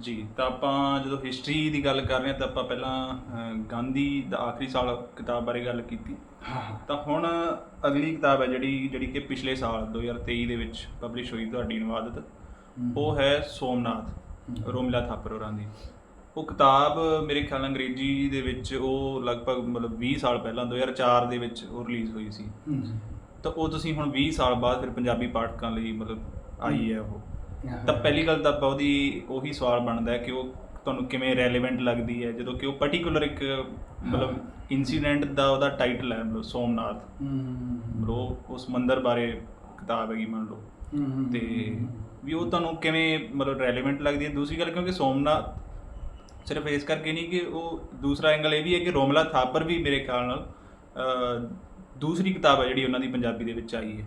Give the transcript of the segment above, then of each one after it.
ਜੀ ਤਾਂ ਆਪਾਂ ਜਦੋਂ ਹਿਸਟਰੀ ਦੀ ਗੱਲ ਕਰ ਰਹੇ ਹਾਂ ਤਾਂ ਆਪਾਂ ਪਹਿਲਾਂ ਗਾਂਧੀ ਦਾ ਆਖਰੀ ਸਾਲ ਕਿਤਾਬ ਬਾਰੇ ਗੱਲ ਕੀਤੀ। ਤਾਂ ਹੁਣ ਅਗਲੀ ਕਿਤਾਬ ਹੈ ਜਿਹੜੀ ਜਿਹੜੀ ਕਿ ਪਿਛਲੇ ਸਾਲ 2023 ਦੇ ਵਿੱਚ ਪਬਲਿਸ਼ ਹੋਈ ਤੁਹਾਡੀ ਅਨੁਵਾਦਿਤ ਉਹ ਹੈ ਸੋਮਨਾਥ ਰੋਮਿਲਾ ਥਾਪਰ ਹੋਰਾਂ ਦੀ। ਉਹ ਕਿਤਾਬ ਮੇਰੇ ਖਿਆਲ ਨਾਲ ਅੰਗਰੇਜ਼ੀ ਦੇ ਵਿੱਚ ਉਹ ਲਗਭਗ ਮਤਲਬ 20 ਸਾਲ ਪਹਿਲਾਂ 2004 ਦੇ ਵਿੱਚ ਉਹ ਰਿਲੀਜ਼ ਹੋਈ ਸੀ। ਤਾਂ ਉਹ ਤੁਸੀਂ ਹੁਣ 20 ਸਾਲ ਬਾਅਦ ਫਿਰ ਪੰਜਾਬੀ ਪਾਠਕਾਂ ਲਈ ਮਤਲਬ ਆਈ ਹੈ ਉਹ। ਤਾਂ ਪਹਿਲੀ ਗੱਲ ਤਾਂ ਆਪਾਂ ਉਹਦੀ ਉਹੀ ਸਵਾਲ ਬਣਦਾ ਹੈ ਕਿ ਉਹ ਤੁਹਾਨੂੰ ਕਿਵੇਂ ਰੈਲੇਵੈਂਟ ਲੱਗਦੀ ਹੈ ਜਦੋਂ ਕਿ ਉਹ ਪਾਰਟਿਕੂਲਰ ਇੱਕ ਮਤਲਬ ਇਨਸੀਡੈਂਟ ਦਾ ਉਹਦਾ ਟਾਈਟਲ ਹੈ ਮਤਲਬ ਸੋਮਨਾਥ। ਉਹ ਉਸ ਮੰਦਿਰ ਬਾਰੇ ਕਿਤਾਬ ਹੈਗੀ ਮੰਨ ਲਓ। ਤੇ ਵੀ ਉਹ ਤੁਹਾਨੂੰ ਕਿਵੇਂ ਮਤਲਬ ਰੈਲੇਵੈਂਟ ਲੱਗਦੀ ਹੈ। ਦੂਸਰੀ ਗੱਲ ਕਿਉਂਕਿ ਸੋਮਨਾਥ ਸਿਰਫ ਇਸ ਕਰਕੇ ਨਹੀਂ ਕਿ ਉਹ ਦੂਸਰਾ ਐਂਗਲ ਇਹ ਵੀ ਹੈ ਕਿ ਰੋਮਲਾ ਥਾਪਰ ਵੀ ਮੇਰੇ ਖਿਆਲ ਨਾਲ ਦੂਸਰੀ ਕਿਤਾਬ ਹੈ ਜਿਹੜੀ ਉਹਨਾਂ ਦੀ ਪੰਜਾਬੀ ਦੇ ਵਿੱਚ ਆਈ ਹੈ।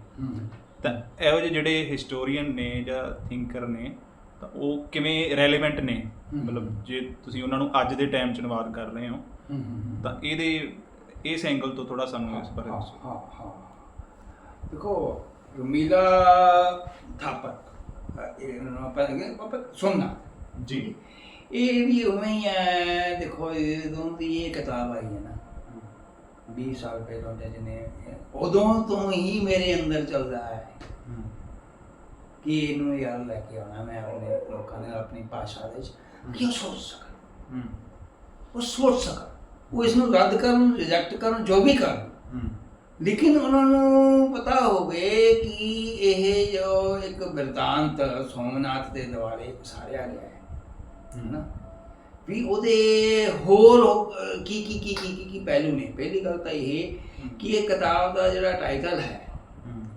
ਤਾਂ ਇਹੋ ਜਿਹੇ ਜਿਹੜੇ ਹਿਸਟੋਰੀਅਨ ਨੇ ਜਾਂ ਥਿੰਕਰ ਨੇ ਤਾਂ ਉਹ ਕਿਵੇਂ ਰੈਲੇਵੈਂਟ ਨੇ। ਮਤਲਬ ਜੇ ਤੁਸੀਂ ਉਹਨਾਂ ਨੂੰ ਅੱਜ ਦੇ ਟਾਈਮ 'ਚ ਅਨੁਵਾਦ ਕਰ ਰਹੇ ਹੋ ਤਾਂ ਇਹਦੇ ਇਸ ਐਂਗਲ ਤੋਂ ਥੋੜਾ ਸਾਨੂੰ ਇਸ ਬਾਰੇ ਹਾਂ ਦੱਸੋ। ਹਾਂ ਹਾਂ। ਦੇਖੋ ਰਮੀਲਾ ਥਾਪਰ ਅਹ ਇਹ ਨਾ ਆਪਾਂ ਕਹਿੰਦੇ ਆਪਾਂ ਸੁਣਨਾ। ਜੀ। ਇਹ ਵੀ ਉਵੇਂ ਹੀ ਹੈ ਦੇਖੋ ਜਦੋਂ ਦੀ ਇਹ ਕਿਤਾਬ ਆਈ ਹੈ ਨਾ। 20 ਸਾਲ ਪਹਿਲਾਂ ਦੇ ਜਿਹਨੇ ਉਦੋਂ ਤੋਂ ਹੀ ਮੇਰੇ ਅੰਦਰ ਚੱਲਦਾ ਹੈ ਕਿ ਇਹਨੂੰ ਯਾਰ ਲੈ ਕੇ ਆਉਣਾ ਮੈਂ ਆਪਣੇ ਲੋਕਾਂ ਨੇ ਆਪਣੀ ਭਾਸ਼ਾ ਦੇ ਵਿੱਚ। ਕਿ ਉਹ ਸੋਚ ਸਕਣ ਉਹ ਸੋਚ ਸਕਣ ਉਹ ਇਸ ਨੂੰ ਰੱਦ ਕਰਨ ਰਿਜੈਕਟ ਕਰਨ ਜੋ ਵੀ ਕਰਨ। ਲੇਕਿਨ ਉਹਨਾਂ ਨੂੰ ਪਤਾ ਹੋਵੇ ਕਿ ਇਹ ਜੋ ਇੱਕ ਬਿਰਤਾਂਤ ਸੋਮਨਾਥ ਦੇ ਦੁਆਲੇ ਸਾਰਿਆ ਗਿਆ ਹੈ। ਹੈਨਾ? ਵੀ ਉਹਦੇ ਹੋਰ ਕੀ ਕੀ ਕੀ ਕੀ ਕੀ- ਪਹਿਲੂ ਨੇ? ਪਹਿਲੀ ਗੱਲ ਤਾਂ ਇਹ ਕਿ ਇਹ ਕਿਤਾਬ ਦਾ ਜਿਹੜਾ ਟਾਈਟਲ ਹੈ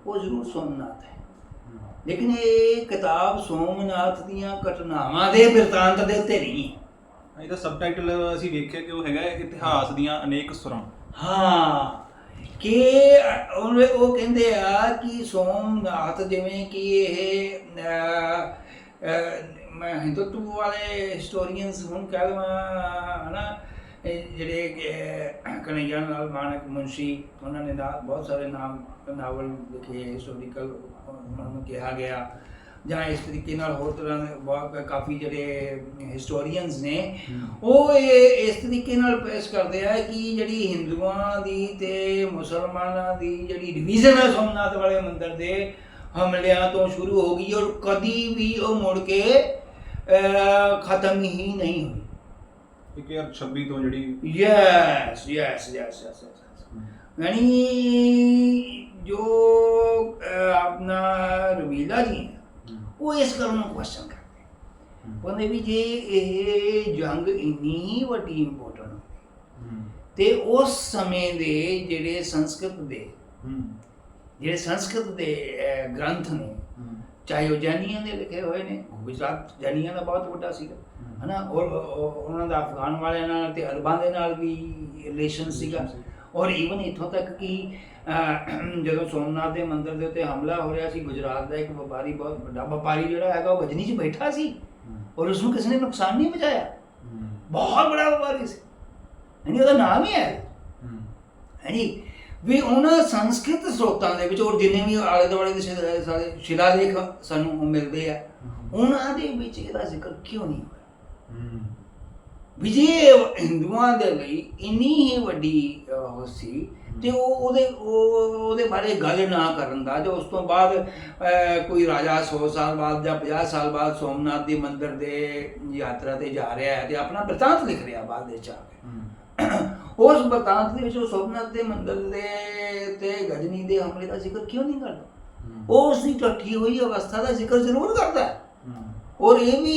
ਉਹ ਜ਼ਰੂਰ ਸੋਮਨਾਥ ਹੈ। ਲੇਕਿਨ ਇਹ ਕਿਤਾਬ ਸੋਮਨਾਥ ਦੀਆਂ ਘਟਨਾਵਾਂ ਦੇ ਬਿਰਤਾਂਤ ਦੇ ਉੱਤੇ ਨਹੀਂ। ਹੈ ਇਹਦਾ ਸਬਟਾਈਟਲ ਅਸੀਂ ਵੇਖਿਆ ਕਿ ਉਹ ਹੈਗਾ ਇਤਿਹਾਸ ਦੀਆਂ ਅਨੇਕ ਸੁਰਾਂ। ਹਾਂ ਕਿ ਉਹ ਕਹਿੰਦੇ ਆ ਕਿ ਸੋਮਨਾਥ ਜਿਵੇਂ ਕਿ ਇਹ ਮੈਂ ਹਿੰਦੂਤਵ ਵਾਲੇ ਹਿਸਟੋਰੀਅਨਸ ਹੁਣ ਕਹਿ ਲਵਾਂ ਹਨਾ? ਜਿਹੜੇ ਕਨਈਆ ਲਾਲ ਮਾਨਕ ਮੁੰਸ਼ੀ ਉਹਨਾਂ ਨੇ ਬਹੁਤ ਸਾਰੇ ਨਾਮ ਨਾਵਲ ਲਿਖੇ ਹਿਸਟੋਰੀਕਲ ਉਹਨਾਂ ਨੂੰ ਕਿਹਾ ਗਿਆ। ਜਾਂ ਇਸ ਤਰੀਕੇ ਨਾਲ ਹੋਰ ਤਰ੍ਹਾਂ ਦੇ ਬਹੁਤ ਕਾਫੀ ਜਿਹੜੇ ਹਿਸਟੋਰੀਅਨਸ ਨੇ ਉਹ ਇਹ ਇਸ ਤਰੀਕੇ ਨਾਲ ਪੇਸ਼ ਕਰਦੇ ਆ ਕਿ ਜਿਹੜੀ ਹਿੰਦੂਆਂ ਦੀ ਤੇ ਮੁਸਲਮਾਨਾਂ ਦੀ ਜਿਹੜੀ ਡਿਵੀਜ਼ਨ ਹੈ ਸੋਮਨਾਥ ਵਾਲੇ ਮੰਦਿਰ ਦੇ ਹਮਲਿਆਂ ਤੋਂ ਸ਼ੁਰੂ ਹੋ ਗਈ ਔਰ ਕਦੀ ਵੀ ਉਹ ਮੁੜ ਕੇ ਖਤਮ ਹੀ ਨਹੀਂ ਹੋਈ। 1026 ਤੋਂ ਜਿਹੜੀ ਯੈਸ ਯੈਸ ਯੈਸ ਯੈਸ ਯਾਨੀ ਜੋ ਆਪਣਾ ਰਵੀਲਾ ਜੀ ਹੈ ਉਹ ਇਸ ਗੱਲ ਨੂੰ ਕੁਐਸਚਨ ਕਰਦੇ ਕਹਿੰਦੇ ਵੀ ਜੇ ਇਹ ਜੰਗ ਇੰਨੀ ਵੱਡੀ ਇੰਪੋਰਟੈਂਟ ਤੇ ਉਸ ਸਮੇਂ ਦੇ ਜਿਹੜੇ ਸੰਸਕ੍ਰਿਤ ਦੇ ਜਿਹੜੇ ਸੰਸਕ੍ਰਿਤ ਦੇ ਗ੍ਰੰਥ ਨੇ ਚਾਹੇ ਉਹ ਜੈਨੀਆਂ ਦੇ ਲਿਖੇ ਹੋਏ ਨੇ ਗੁਜਰਾਤ ਜੈਨੀਆਂ ਦਾ ਬਹੁਤ ਵੱਡਾ ਸੀਗਾ। ਹਨਾ ਔਰ ਉਹ- ਉਹਨਾਂ ਦਾ ਅਫਗਾਨ ਵਾਲਿਆਂ ਨਾਲ ਤੇ ਅਰਬਾਂ ਦੇ ਨਾਲ ਵੀ ਰਿਲੇਸ਼ਨ ਸੀਗਾ। ਔਰ ਈਵਨ ਇੱਥੋਂ ਤੱਕ ਕਿ ਜਦੋਂ ਸੋਮਨਾਥ ਦੇ ਮੰਦਿਰ ਦੇ ਉੱਤੇ ਹਮਲਾ ਹੋ ਰਿਹਾ ਸੀ ਗੁਜਰਾਤ ਦਾ ਇੱਕ ਵਪਾਰੀ ਬਹੁਤ ਵੱਡਾ ਵਪਾਰੀ ਜਿਹੜਾ ਹੈਗਾ ਉਹ ਵਜਨੀ 'ਚ ਬੈਠਾ ਸੀ। ਔਰ ਉਸ ਨੂੰ ਕਿਸੇ ਨੇ ਨੁਕਸਾਨ ਨਹੀਂ ਪਹੁੰਚਾਇਆ। ਬਹੁਤ ਬੜਾ ਵਪਾਰੀ ਸੀ। ਯਾਨੀ ਉਹਦਾ ਨਾਮ ਹੀ ਹੈ। ਹਾਂਜੀ ਵੀ ਉਹਨਾਂ ਸੰਸਕ੍ਰਿਤ ਸਰੋਤਾਂ ਦੇ ਵਿੱਚ ਔਰ ਜਿੰਨੇ ਵੀ ਆਲੇ ਦੁਆਲੇ ਦੇ ਸ਼ਿਲਾ- ਸਾਰੇ ਸ਼ਿਲਾਲੇਖ ਸਾਨੂੰ ਮਿਲਦੇ ਆ ਉਹਨਾਂ ਦੇ ਵਿੱਚ ਇਹਦਾ ਜ਼ਿਕਰ ਕਿਉਂ ਨਹੀਂ ਹੋਇਆ? ਵੀ ਜੇ ਹਿੰਦੂਆਂ ਦੇ ਲਈ ਇੰਨੀ ਹੀ ਵੱਡੀ ਅਹ, ਉਹ ਸੀ ਤੇ ਉਹ ਉਹਦੇ ਉਹ- ਉਹਦੇ ਬਾਰੇ ਗੱਲ ਨਾ ਕਰਨ ਦਾ ਜੋ ਉਸ ਤੋਂ ਬਾਅਦ ਅਹ, ਕੋਈ ਰਾਜਾ 100 ਸਾਲ ਬਾਅਦ ਜਾਂ 50 ਸਾਲ ਬਾਅਦ ਸੋਮਨਾਥ ਦੇ ਮੰਦਿਰ ਦੇ ਯਾਤਰਾ ਤੇ ਜਾ ਰਿਹਾ ਹੈ ਤੇ ਆਪਣਾ ਬਿਰਤਾਂਤ ਲਿਖ ਰਿਹਾ ਬਾਅਦ ਵਿੱਚ ਆ ਕੇ। ਉਸ ਬਰਤਾਂਤ ਦੇ ਵਿੱਚ ਉਹ ਸੋਮਨਾਥ ਦੇ ਮੰਦਿਰ ਦੇ ਤੇ ਗਜਨੀ ਦੇ ਹਮਲੇ ਦਾ ਜ਼ਿਕਰ ਕਿਉਂ ਨਹੀਂ ਕਰਦਾ? ਉਹ ਉਸ ਦੀ ਟੱਠੀ ਹੋਈ ਅਵਸਥਾ ਦਾ ਜ਼ਿਕਰ ਜ਼ਰੂਰ ਕਰਦਾ ਹੈ। ਔਰ ਇਹ ਵੀ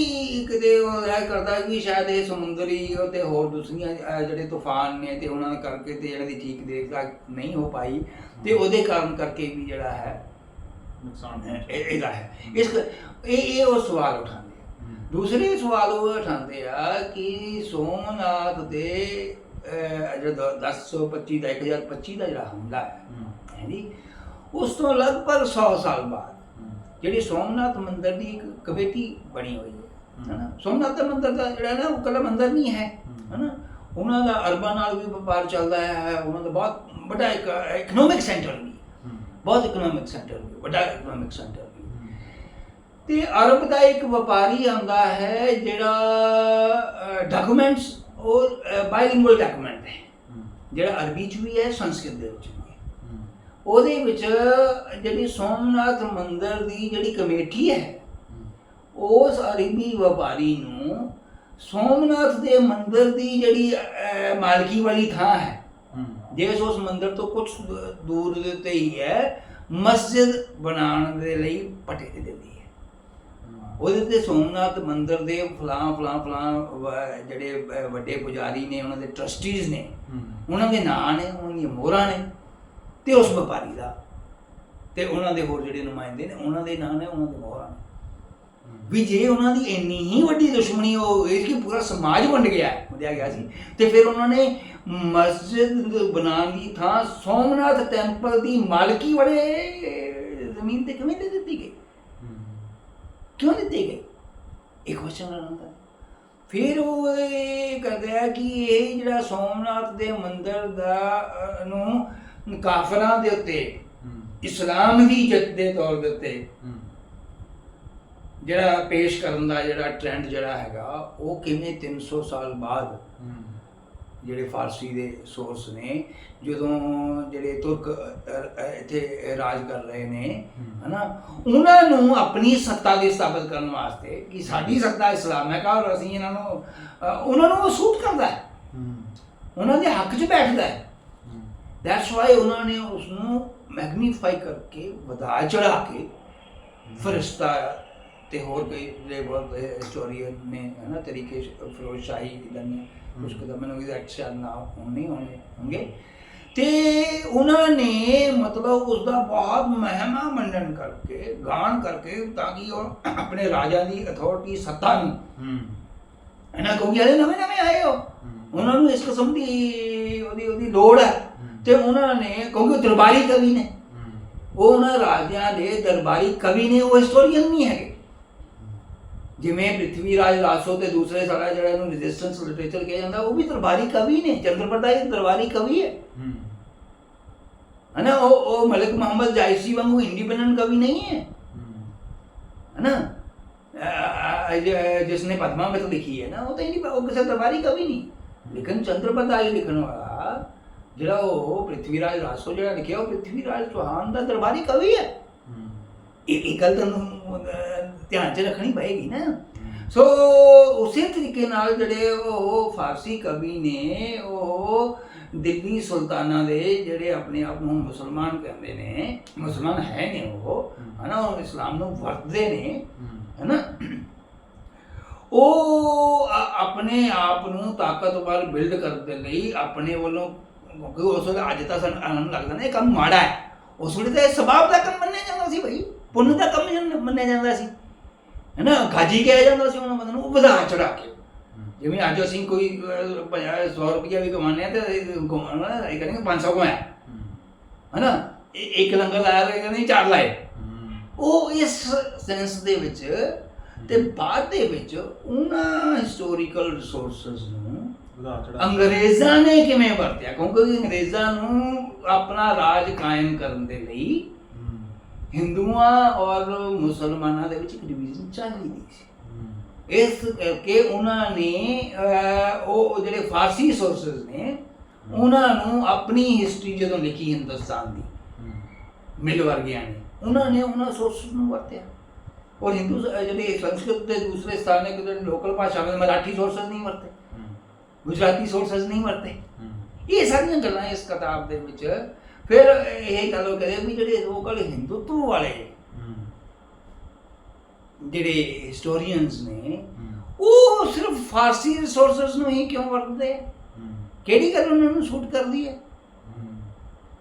ਕਿਤੇ ਉਹ ਇਹ ਕਰਦਾ ਕਿ ਸ਼ਾਇਦ ਇਹ ਸਮੁੰਦਰੀ ਤੇ ਹੋਰ ਦੂਸਰੀਆਂ ਜਿਹੜੇ ਤੂਫਾਨ ਨੇ ਤੇ ਉਹਨਾਂ ਕਰਕੇ ਤੇ ਜਿਹੜਾ ਦੀ ਠੀਕ ਦੇਖਦਾ ਨਹੀਂ ਹੋ ਪਾਈ ਤੇ ਉਹਦੇ ਕਾਰਨ ਕਰਕੇ ਵੀ ਜਿਹੜਾ ਹੈ ਨੁਕਸਾਨ ਇਹ- ਇਹਦਾ ਹੈ। ਇਸ ਇਹ ਇਹ ਉਹ ਸਵਾਲ ਉਠਾਉਂਦੇ ਆ। ਦੂਸਰੇ ਸਵਾਲ ਉਹ ਉਠਾਉਂਦੇ ਆ ਕਿ ਸੋਮਨਾਥ ਦੇ ਜਿਹੜਾ 1025 ਦਾ 1025 ਦਾ ਜਿਹੜਾ ਹਮਲਾ ਹੈ ਉਸ ਤੋਂ ਲਗਭਗ 100 ਸਾਲ ਬਾਅਦ ਜਿਹੜੀ ਸੋਮਨਾਥ ਮੰਦਿਰ ਦੀ ਇੱਕ ਕਮੇਟੀ ਬਣੀ ਹੋਈ ਹੈ ਹਨਾ? ਸੋਮਨਾਥ ਦਾ ਮੰਦਿਰ ਦਾ ਜਿਹੜਾ ਨਾ ਉਹ ਕੱਲਾ ਮੰਦਿਰ ਨਹੀਂ ਹੈ ਹਨਾ? ਉਹਨਾਂ ਦਾ ਅਰਬਾਂ ਨਾਲ ਵੀ ਵਪਾਰ ਚੱਲਦਾ ਹੈ ਉਹਨਾਂ ਦਾ ਬਹੁਤ ਵੱਡਾ ਇੱਕ ਇਕਨੋਮਿਕ ਸੈਂਟਰ ਵੀ। ਬਹੁਤ ਇਕਨੋਮਿਕ ਸੈਂਟਰ ਵੀ ਵੱਡਾ ਇਕਨੋਮਿਕ ਸੈਂਟਰ ਵੀ ਤੇ ਅਰਬ ਦਾ ਇੱਕ ਵਪਾਰੀ ਆਉਂਦਾ ਹੈ ਜਿਹੜਾ ਡਾਕੂਮੈਂਟਸ ਉਹ ਬਾਇਲਿੰਗੁਅਲ ਡਾਕੂਮੈਂਟ ਹੈ। ਜਿਹੜਾ ਅਰਬੀ ਚ ਵੀ ਹੈ, ਸੰਸਕ੍ਰਿਤ ਦੇ ਵਿੱਚ ਵੀ ਹੈ। ਉਹਦੇ ਵਿੱਚ ਜਿਹੜੀ ਸੋਮਨਾਥ ਮੰਦਿਰ ਦੀ ਜਿਹੜੀ ਕਮੇਟੀ ਹੈ, ਉਸ ਅਰਬੀ ਵਪਾਰੀ ਨੂੰ ਸੋਮਨਾਥ ਦੇ ਮੰਦਿਰ ਦੀ ਜਿਹੜੀ ਮਾਲਕੀ ਵਾਲੀ ਥਾਂ ਹੈ, ਜਿਸ ਉਸ ਮੰਦਿਰ ਤੋਂ ਕੁਝ ਦੂਰ ਦੇ ਉੱਤੇ ਹੀ ਹੈ, ਮਸਜਿਦ ਬਣਾਉਣ ਦੇ ਲਈ ਪਟੇ ਦੇ ਦਿੰਦੀ ਉਹਦੇ ਤੇ ਸੋਮਨਾਥ ਮੰਦਿਰ ਦੇ ਫਲਾਂ ਫਲਾਂ ਫਲਾਂ ਜਿਹੜੇ ਵੱਡੇ ਪੁਜਾਰੀ ਨੇ ਉਹਨਾਂ ਦੇ ਟਰਸਟੀਜ਼ ਨੇ ਉਹਨਾਂ ਦੇ ਨਾਂ ਨੇ ਉਹਨਾਂ ਦੀਆਂ ਮੋਹਰਾਂ ਨੇ ਤੇ ਉਸ ਵਪਾਰੀ ਦਾ ਤੇ ਉਹਨਾਂ ਦੇ ਹੋਰ ਜਿਹੜੇ ਨੁਮਾਇੰਦੇ ਨੇ ਉਹਨਾਂ ਦੇ ਨਾਂ ਨੇ ਉਹਨਾਂ ਦੇ ਮੋਹਰਾਂ ਨੇ। ਵੀ ਜੇ ਉਹਨਾਂ ਦੀ ਇੰਨੀ ਹੀ ਵੱਡੀ ਦੁਸ਼ਮਣੀ ਉਹ ਇਹ ਕਿ ਪੂਰਾ ਸਮਾਜ ਵੰਡ ਗਿਆ ਵੰਡਿਆ ਗਿਆ ਸੀ ਤੇ ਫਿਰ ਉਹਨਾਂ ਨੇ ਮਸਜਿਦ ਬਣਾਉਣ ਦੀ ਥਾਂ ਸੋਮਨਾਥ ਟੈਂਪਲ ਦੀ ਮਾਲਕੀ ਵਾਲੇ ਜ਼ਮੀਨ ਤੇ ਕਿਵੇਂ ਦੇ ਦਿੱਤੀ ਗਈ? ਕਿਉਂ ਦਿੱਤੀ ਗਈ ਇਹ ਕੁਐਸਚਨ ਰਹਿੰਦਾ ਫਿਰ ਉਹ ਇਹ ਆ ਕਿ ਇਹ ਜਿਹੜਾ ਸੋਮਨਾਥ ਦੇ ਮੰਦਿਰ ਦਾ ਨੂੰ ਕਾਫਰਾਂ ਦੇ ਉੱਤੇ ਇਸਲਾਮ ਦੀ ਜਿੱਤ ਦੇ ਤੌਰ ਦੇ ਉੱਤੇ ਜਿਹੜਾ ਪੇਸ਼ ਕਰਨ ਦਾ ਜਿਹੜਾ ਟ੍ਰੈਂਡ ਜਿਹੜਾ ਹੈਗਾ ਉਹ ਕਿਵੇਂ 300 ਸਾਲ ਬਾਅਦ ਜਿਹੜੇ ਫਾਰਸੀ ਦੇ ਸੋਰਸ ਨੇ ਜਦੋਂ ਜਿਹੜੇ ਤੁਰਕ ਇੱਥੇ ਰਾਜ ਕਰ ਰਹੇ ਨੇ ਹਨਾ ਉਹਨਾਂ ਨੂੰ ਆਪਣੀ ਸੱਤਾ ਦੇ ਸਥਾਪਿਤ ਕਰਨ ਵਾਸਤੇ ਕਿ ਸਾਡੀ ਸੱਤਾ ਇਸਲਾਮ ਹੈ ਕਾ ਔਰ ਅਸੀਂ ਇਹਨਾਂ ਨੂੰ ਉਹਨਾਂ ਨੂੰ ਸੂਟ ਕਰਦਾ ਹੈ। ਉਹਨਾਂ ਦੇ ਹੱਕ 'ਚ ਬੈਠਦਾ ਹੈ। ਦੈਟਸ ਵਾਈ ਉਹਨਾਂ ਨੇ ਉਸ ਨੂੰ ਮੈਗਨੀਫਾਈ ਕਰਕੇ ਵਧਾ ਚੜਾ ਕੇ ਫਰਿਸ਼ਤਾ ਤੇ ਹੋਰ ਕਈ ਜਿਹੜੇ ਬਹੁਤ ਹਿਸਟੋਰੀਅਨ ਨੇ ਹੈ ਨਾ ਤਰੀਕੇ ਫਿਰੋਜ਼ ਸ਼ਾਹੀ ਇਦਾਂ ਕੁਝ ਕਦਮ ਮੈਨੂੰ ਇਹਦਾ ਅੱਛਾ ਨਾ ਹੋਣੇ ਹੋਣੇ ਹੋਣਗੇ। ਤੇ ਉਹਨਾਂ ਨੇ ਮਤਲਬ ਉਸ ਦਾ ਬਹੁਤ ਮਹਿਮਾ ਮੰਡਨ ਕਰਕੇ ਗਾਣ ਕਰਕੇ ਤਾਂ ਕਿ ਉਹ ਆਪਣੇ ਰਾਜਾ ਦੀ ਅਥਾਰਟੀ ਸੱਤਾ ਨੂੰ ਹੈ ਨਾ ਕਿਉਂਕਿ ਹਲੇ ਨਵੇਂ ਨਵੇਂ ਆਏ ਹੋ ਉਹਨਾਂ ਨੂੰ ਇਸ ਕਿਸਮ ਦੀ ਉਹਦੀ ਉਹਦੀ ਲੋੜ ਹੈ। ਤੇ ਉਹਨਾਂ ਨੇ ਕਿਉਂਕਿ ਦਰਬਾਰੀ ਕਵੀ ਨੇ। ਉਹ ਉਹਨਾਂ ਰਾਜਿਆਂ ਦੇ ਦਰਬਾਰੀ ਕਵੀ ਨੇ ਉਹ ਹਿਸਟੋਰੀਅਨ ਨਹੀਂ ਹੈਗੇ। ਜਿਵੇਂ ਪ੍ਰਿਥਵੀ ਰਾਜ ਰਾਸੋ ਤੇ ਦੂਸਰੇ ਸਾਡਾ ਜਿਹੜਾ ਇਹਨੂੰ ਰੈਜ਼ਿਸਟੈਂਸ ਲਿਟਰੇਚਰ ਕਿਹਾ ਜਾਂਦਾ ਉਹ ਵੀ ਦਰਬਾਰੀ ਕਵੀ ਨੇ ਚੰਦਰਪ੍ਰਦਾ ਇਹ ਦਰਬਾਰੀ ਕਵੀ ਹੈ। ਹਨਾ ਉਹ ਉਹ ਮਲਕ ਮੁਹੰਮਦ ਜਾਇਸੀ ਵਾਂਗੂ ਇੰਡੀਪੈਂਡੈਂਟ ਕਵੀ ਨਹੀਂ ਹੈ। ਹਨਾ ਜਿਸਨੇ ਪਦਮਾਵਤ ਲਿਖੀ ਹੈ ਨਾ ਉਹ ਤਾਂ ਨਹੀਂ ਉਹ ਕਿਸੇ ਦਰਬਾਰੀ ਕਵੀ ਨਹੀਂ। ਲੇਕਿਨ ਚੰਦਰਪ੍ਰਦਾ ਇਹ ਲਿਖਣ ਵਾਲਾ ਜਿਹੜਾ ਉਹ ਪ੍ਰਿਥਵੀ ਰਾਜ ਰਾਸੋ ਜਿਹੜਾ ਲਿਖਿਆ ਉਹ ਪ੍ਰਿਥਵੀ ਰਾਜ ਚੌਹਾਨ ਦਾ ਦਰਬਾਰੀ ਕਵੀ ਹੈ। ਇਹ ਇਕਲ ਤਾਂ ਧਿਆਨ 'ਚ ਰੱਖਣੀ ਪਏਗੀ ਨਾ। ਸੋ ਉਸੇ ਤਰੀਕੇ ਨਾਲ ਜਿਹੜੇ ਉਹ ਫਾਰਸੀ ਕਵੀ ਨੇ ਉਹ ਦਿੱਲੀ ਸੁਲਤਾਨਾ ਦੇ ਜਿਹੜੇ ਆਪਣੇ ਆਪ ਨੂੰ ਮੁਸਲਮਾਨ ਕਹਿੰਦੇ ਨੇ ਮੁਸਲਮਾਨ ਹੈ ਨੇ ਉਹ ਹਨਾ ਉਹ ਇਸਲਾਮ ਨੂੰ ਵਰਤਦੇ ਨੇ ਹੈਨਾ। ਉਹ ਆਪਣੇ ਆਪ ਨੂੰ ਤਾਕਤਵਰ ਬਿਲਡ ਕਰਨ ਦੇ ਲਈ ਆਪਣੇ ਵੱਲੋਂ ਕਿਉਂਕਿ ਉਸ ਵੇਲੇ ਅੱਜ ਤਾਂ ਸਾਨੂੰ ਆਨੰਦ ਲੱਗਦਾ ਨਾ ਇਹ ਕੰਮ ਮਾੜਾ ਹੈ। ਉਸ ਵੇਲੇ ਤਾਂ ਇਹ ਸਬਾਬ ਦਾ ਕੰਮ ਮੰਨਿਆ ਜਾਂਦਾ ਸੀ ਭਾਈ ਪੁੰਨ ਦਾ ਕੰਮ ਮੰਨਿਆ ਜਾਂਦਾ ਸੀ। ਹੈਨਾ ਗਾਜੀ ਕਿਹਾ ਜਾਂਦਾ ਸੀ ਉਹਨਾਂ ਬੰਦੇ ਨੂੰ ਉਹ ਵਧਾ ਚੜਾ ਕੇ। ਜਿਵੇਂ ਅੱਜ ਅਸੀਂ ਕੋਈ 50 ਰੁਪਇਆ ਵੀ ਕਮਾਉਂਦੇ ਆ ਤੇ ਕਮਾਉਣਾ ਇਹ ਕਹਿੰਦੇ 500 ਕਮਾਇਆ। ਹੈਨਾ ਇੱਕ ਲੰਗਰ ਲਾਇਆ ਤੇ ਕਹਿੰਦੇ ਚਾਰ ਲਾਏ। ਉਹ ਇਸ ਸੈਂਸ ਦੇ ਵਿੱਚ ਤੇ ਬਾਅਦ ਦੇ ਵਿੱਚ ਉਹਨਾਂ ਹਿਸਟੋਰੀਕਲ ਰਿਸੋਰਸਸ ਨੂੰ ਅੰਗਰੇਜ਼ਾਂ ਨੇ ਕਿਵੇਂ ਵਰਤਿਆ? ਕਿਉਂਕਿ ਅੰਗਰੇਜ਼ਾਂ ਨੂੰ ਆਪਣਾ ਰਾਜ ਕਾਇਮ ਕਰਨ ਦੇ ਲਈ ਹਿੰਦੂਆਂ ਔਰ ਮੁਸਲਮਾਨਾਂ ਦੇ ਵਿੱਚ ਇੱਕ ਡਿਵੀਜ਼ਨ ਚਾਹੀਦੀ ਸੀ ਇਸ ਕਰਕੇ ਉਹਨਾਂ ਨੇ ਉਹ ਜਿਹੜੇ ਫਾਰਸੀ ਸੋਰਸਸ ਨੇ ਉਹਨਾਂ ਨੂੰ ਆਪਣੀ ਹਿਸਟਰੀ ਜਦੋਂ ਲਿਖੀ ਹਿੰਦੁਸਤਾਨ ਦੀ ਮਿਲ ਵਰਗਿਆਂ ਨੇ ਉਹਨਾਂ ਨੇ ਉਹਨਾਂ ਸੋਰਸਸ ਨੂੰ ਵਰਤਿਆ ਔਰ ਹਿੰਦੂ ਜਿਹੜੇ ਸੰਸਕ੍ਰਿਤ ਦੇ ਦੂਸਰੇ ਸਥਾਨਕ ਜਿਹੜੇ ਲੋਕਲ ਭਾਸ਼ਾ ਵਿੱਚ ਮਰਾਠੀ ਸੋਰਸਸ ਨਹੀਂ ਵਰਤੇ ਗੁਜਰਾਤੀ ਸੋਰਸਸ ਨਹੀਂ ਵਰਤੇ ਇਹ ਸਾਰੀਆਂ ਗੱਲਾਂ ਇਸ ਕਿਤਾਬ ਦੇ ਵਿੱਚ ਫਿਰ ਇਹ ਗੱਲ ਉਹ ਕਰੇ ਵੀ ਜਿਹੜੇ ਲੋਕਲ ਹਿੰਦੂਤਵ ਵਾਲੇ ਜਿਹੜੇ ਹਿਸਟੋਰੀਅਨਸ ਨੇ ਉਹ ਸਿਰਫ ਫਾਰਸੀ ਰਿਸੋਰਸਸ ਨੂੰ ਹੀ ਕਿਉਂ ਵਰਤਦੇ ਆ? ਕਿਹੜੀ ਗੱਲ ਉਹਨਾਂ ਨੂੰ ਸੂਟ ਕਰਦੀ ਹੈ।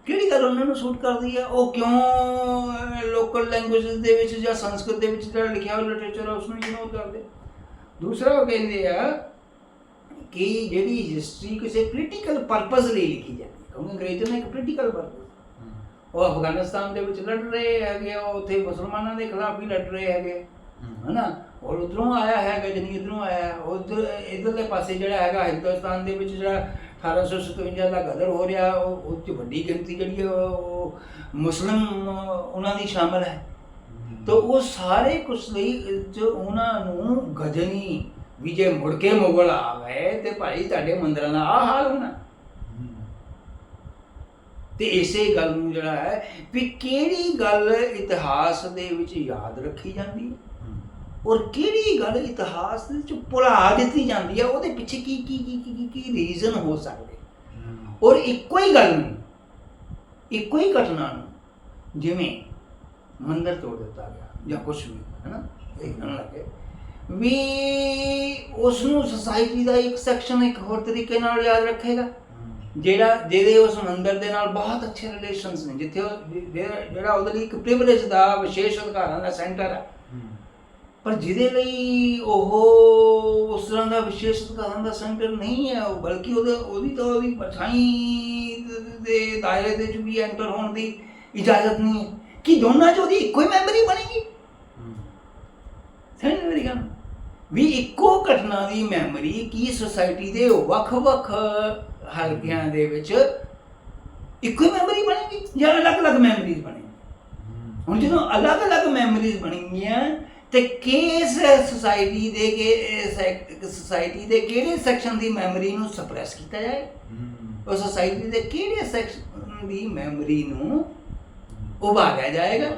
ਕਿਹੜੀ ਗੱਲ ਉਹਨਾਂ ਨੂੰ ਸੂਟ ਕਰਦੀ ਹੈ ਉਹ ਕਿਉਂ ਲੋਕਲ ਲੈਂਗੁਏਜਸ ਦੇ ਵਿੱਚ ਜਾਂ ਸੰਸਕ੍ਰਿਤ ਦੇ ਵਿੱਚ ਜਿਹੜਾ ਲਿਖਿਆ ਹੋਇਆ ਲਿਟਰੇਚਰ ਹੈ ਉਸ ਨੂੰ ਇਗਨੋਰ ਕਰਦੇ ਦੂਸਰਾ ਉਹ ਕਹਿੰਦੇ ਆ ਕਿ ਜਿਹੜੀ ਹਿਸਟਰੀ ਕਿਸੇ ਪੋਲੀਟੀਕਲ ਪਰਪਸ ਲਈ ਲਿਖੀ ਜਾਂਦੀ ਕਿਉਂਕਿ ਅੰਗਰੇਜ਼ਾਂ ਨੇ ਇੱਕ ਪੋਲੀਟੀਕਲ ਪਰਪਸ ਉਹ ਅਫਗਾਨਿਸਤਾਨ ਦੇ ਵਿੱਚ ਲੜ ਰਹੇ ਹੈਗੇ ਆ, ਉੱਥੇ ਮੁਸਲਮਾਨਾਂ ਦੇ ਖਿਲਾਫ ਵੀ ਲੜ ਰਹੇ ਹੈਗੇ ਹਨਾ? ਔਰ ਉਧਰੋਂ ਆਇਆ ਹੈਗਾ ਜਨੀ ਇਧਰੋਂ ਆਇਆ ਉਧਰ ਇਧਰਲੇ ਪਾਸੇ ਜਿਹੜਾ ਹੈਗਾ ਹਿੰਦੁਸਤਾਨ ਦੇ ਵਿੱਚ ਜਿਹੜਾ 1857 ਦਾ ਗਦਰ ਹੋ ਰਿਹਾ ਉਹ ਉਹ 'ਚ ਵੱਡੀ ਗਿਣਤੀ ਜਿਹੜੀ ਹੈ ਉਹ ਉਹ ਮੁਸਲਮ ਉਹਨਾਂ ਦੀ ਸ਼ਾਮਲ ਹੈ। ਤਾਂ ਉਹ ਸਾਰੇ ਕੁਝ ਲਈ ਜੋ ਉਹਨਾਂ ਨੂੰ ਗਜਨੀ ਵੀ ਜੇ ਮੁੜ ਕੇ ਮੁਗਲ ਆ ਗਏ ਤੇ ਭਾਈ ਤੁਹਾਡੇ ਮੰਦਰਾਂ ਦਾ ਆ ਹਾਲ ਹੋਣਾ। ਤੇ ਇਸੇ ਗੱਲ ਨੂੰ ਜਿਹੜਾ ਹੈ ਵੀ ਕਿਹੜੀ ਗੱਲ ਇਤਿਹਾਸ ਦੇ ਵਿੱਚ ਯਾਦ ਰੱਖੀ ਜਾਂਦੀ ਹੈ? ਔਰ ਕਿਹੜੀ ਗੱਲ ਇਤਿਹਾਸ ਦੇ ਵਿੱਚ ਭੁਲਾ ਦਿੱਤੀ ਜਾਂਦੀ ਹੈ? ਉਹਦੇ ਪਿੱਛੇ ਕੀ ਕੀ ਕੀ ਕੀ ਕੀ- ਰੀਜ਼ਨ ਹੋ ਸਕਦੇ? ਔਰ ਇੱਕੋ ਹੀ ਗੱਲ ਨੂੰ ਇੱਕੋ ਹੀ ਘਟਨਾ ਨੂੰ ਜਿਵੇਂ ਮੰਦਰ ਤੋੜ ਦਿੱਤਾ ਗਿਆ ਜਾਂ ਕੁਝ ਵੀ ਹੈ ਨਾ ਇਹ ਕਹਿਣ ਲੱਗੇ ਵੀ ਉਸ ਨੂੰ ਸੋਸਾਇਟੀ ਦਾ ਇੱਕ ਸੈਕਸ਼ਨ ਇੱਕ ਹੋਰ ਤਰੀਕੇ ਨਾਲ ਯਾਦ ਰੱਖੇਗਾ। ਜਿਹੜਾ ਜਿਹਦੇ ਉਸ ਮੰਦਰ ਦੇ ਨਾਲ ਬਹੁਤ ਅੱਛੇ ਰਿਲੇਸ਼ਨਸ ਨੇ ਜਿੱਥੇ ਉਹ ਜਿਹੜਾ ਉਹਦੇ ਲਈ ਇੱਕ ਪ੍ਰਿਵਿਲੇਜ ਦਾ ਵਿਸ਼ੇਸ਼ ਅਧਿਕਾਰਾਂ ਦਾ ਸੈਂਟਰ ਹੈ। ਪਰ ਜਿਹਦੇ ਲਈ ਉਹ ਉਸ ਤਰ੍ਹਾਂ ਦਾ ਵਿਸ਼ੇਸ਼ ਅਧਿਕਾਰਾਂ ਦਾ ਸੈਂਟਰ ਨਹੀਂ ਹੈ ਉਹ ਬਲਕਿ ਉਹਦੇ ਉਹਦੀ ਤਾਂ ਉਹਦੀ ਪਛਾਈ ਦੇ ਦਾਇਰੇ ਦੇ ਵਿੱਚ ਵੀ ਐਂਟਰ ਹੋਣ ਦੀ ਇਜਾਜ਼ਤ ਨਹੀਂ ਹੈ। ਕਿ ਦੋਨਾਂ 'ਚ ਉਹਦੀ ਇੱਕੋ ਹੀ ਮੈਮਰੀ ਬਣੇਗੀ? ਸਮਝ ਮੇਰੀ ਗੱਲ? ਵੀ ਇੱਕੋ ਘਟਨਾ ਦੀ ਮੈਮਰੀ ਕੀ ਸੋਸਾਇਟੀ ਦੇ ਵੱਖ-ਵੱਖ ਹਲਕਿਆਂ ਦੇ ਵਿੱਚ ਇੱਕੋ ਮੈਮਰੀ ਬਣੇਗੀ ਜਾਂ ਅਲੱਗ-ਅਲੱਗ ਮੈਮਰੀਜ਼ ਬਣੇਗੀ? ਹੁਣ ਜਦੋਂ ਅਲੱਗ-ਅਲੱਗ ਮੈਮਰੀਜ਼ ਬਣਨਗੀਆਂ ਤੇ ਕਿਸ ਸੋਸਾਇਟੀ ਦੇ ਕੇ ਸੋਸਾਇਟੀ ਦੇ ਕਿਹੜੇ ਸੈਕਸ਼ਨ ਦੀ ਮੈਮਰੀ ਨੂੰ ਸਪਰੈਸ ਕੀਤਾ ਜਾਏ? ਉਹ ਸੋਸਾਇਟੀ ਦੇ ਕਿਹੜੇ ਸੈਕਸ਼ਨ ਦੀ ਮੈਮਰੀ ਨੂੰ ਉਭਾਰਿਆ ਜਾਏਗਾ?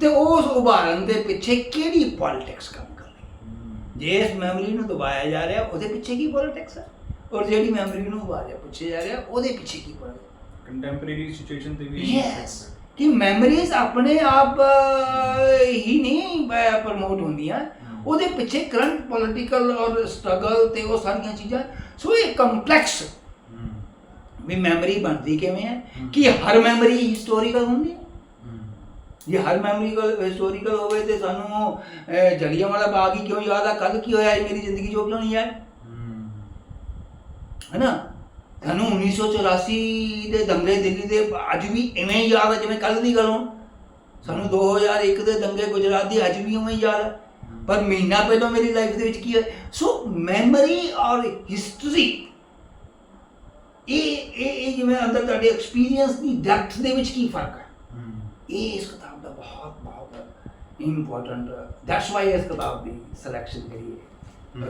ਤੇ ਉਸ ਉਭਾਰਨ ਦੇ ਪਿੱਛੇ ਕਿਹੜੀ ਪੋਲਿਟਿਕਸ ਕੰਮ ਕਰ ਰਹੀ ਹੈ। ਜੇ ਇਸ ਮੈਮਰੀ ਨੂੰ ਦਬਾਇਆ ਜਾ ਰਿਹਾ ਉਹਦੇ ਪਿੱਛੇ ਕੀ ਪੋਲਿਟਿਕਸ ਹੈ ਔਰ ਜਿਹੜੀ ਮੈਮਰੀ ਨੂੰ ਉਭਾਰਿਆ ਪੁੱਛਿਆ ਜਾ ਰਿਹਾ ਉਹਦੇ ਪਿੱਛੇ ਕੀ ਪੋਲਿਟਿਕਸ ਕੰਟੈਂਪਰੇਰੀ ਸਿਚੁਏਸ਼ਨ ਤੇ ਵੀ ਯੈਸ ਕਿ ਮੈਮਰੀਜ਼ ਆਪਣੇ ਆਪ ਹੀ ਨਹੀਂ ਪ੍ਰਮੋਟ ਹੁੰਦੀਆਂ। ਉਹਦੇ ਪਿੱਛੇ ਕਰੰਟ ਪੋਲਿਟੀਕਲ ਔਰ ਸਟਰਗਲ ਤੇ ਉਹ ਸਾਰੀਆਂ ਚੀਜ਼ਾਂ। ਸੋ ਇਹ ਕੰਪਲੈਕਸ ਵੀ ਮੈਮਰੀ ਬਣਦੀ ਕਿਵੇਂ ਹੈ? ਕਿ ਹਰ ਮੈਮਰੀ ਹਿਸਟੋਰੀਕਲ ਹੁੰਦੀ ਹੈ? ਜੇ ਹਰ ਮੈਮਰੀ ਹਿਸਟੋਰੀਕਲ ਹੋਵੇ ਤੇ ਸਾਨੂੰ ਜਲੀਆਂ ਵਾਲਾ ਬਾਗ ਹੀ ਕਿਉਂ ਯਾਦ ਆ? ਕੱਲ ਕੀ ਹੋਇਆ? ਇਹ ਮੇਰੀ ਜ਼ਿੰਦਗੀ ਚੋਂ ਕਿਉਂ ਨਹੀਂ ਯਾਦ ਹੈ ਨਾ ਤੁਹਾਨੂੰ 1984 ਦੇ ਦੰਗੇ ਦਿੱਲੀ ਦੇ ਅੱਜ ਵੀ ਇਵੇਂ ਹੀ ਯਾਦ ਹੈ ਜਿਵੇਂ ਕੱਲ ਦੀ ਗੱਲ ਹੋਣ। ਸਾਨੂੰ 2001 ਦੇ ਦੰਗੇ ਗੁਜਰਾਤ ਦੀ ਅੱਜ ਵੀ ਉਵੇਂ ਹੀ ਯਾਦ ਹੈ ਪਰ ਮਹੀਨਾ ਪਹਿਲਾਂ ਮੇਰੀ ਲਾਈਫ ਦੇ ਵਿੱਚ ਕੀ ਹੋਇਆ? ਸੋ ਮੈਮਰੀ ਔਰ ਹਿਸਟਰੀ ਇਹ ਇਹ ਇਹ ਜਿਵੇਂ ਅੰਦਰ ਤੁਹਾਡੇ ਐਕਸਪੀਰੀਅੰਸ ਦੀ ਡੈਪਥ ਦੇ ਵਿੱਚ ਕੀ ਫ਼ਰਕ ਹੈ। ਇਹ ਇਸ ਕਿਤਾਬ ਦਾ ਬਹੁਤ ਬਹੁਤ ਇੰਪੋਰਟੈਂਟ ਦੈਟਸ ਵਾਈ ਇਸ ਕਿਤਾਬ ਦੀ ਸਿਲੈਕਸ਼ਨ ਕਰੀ ਹੈ।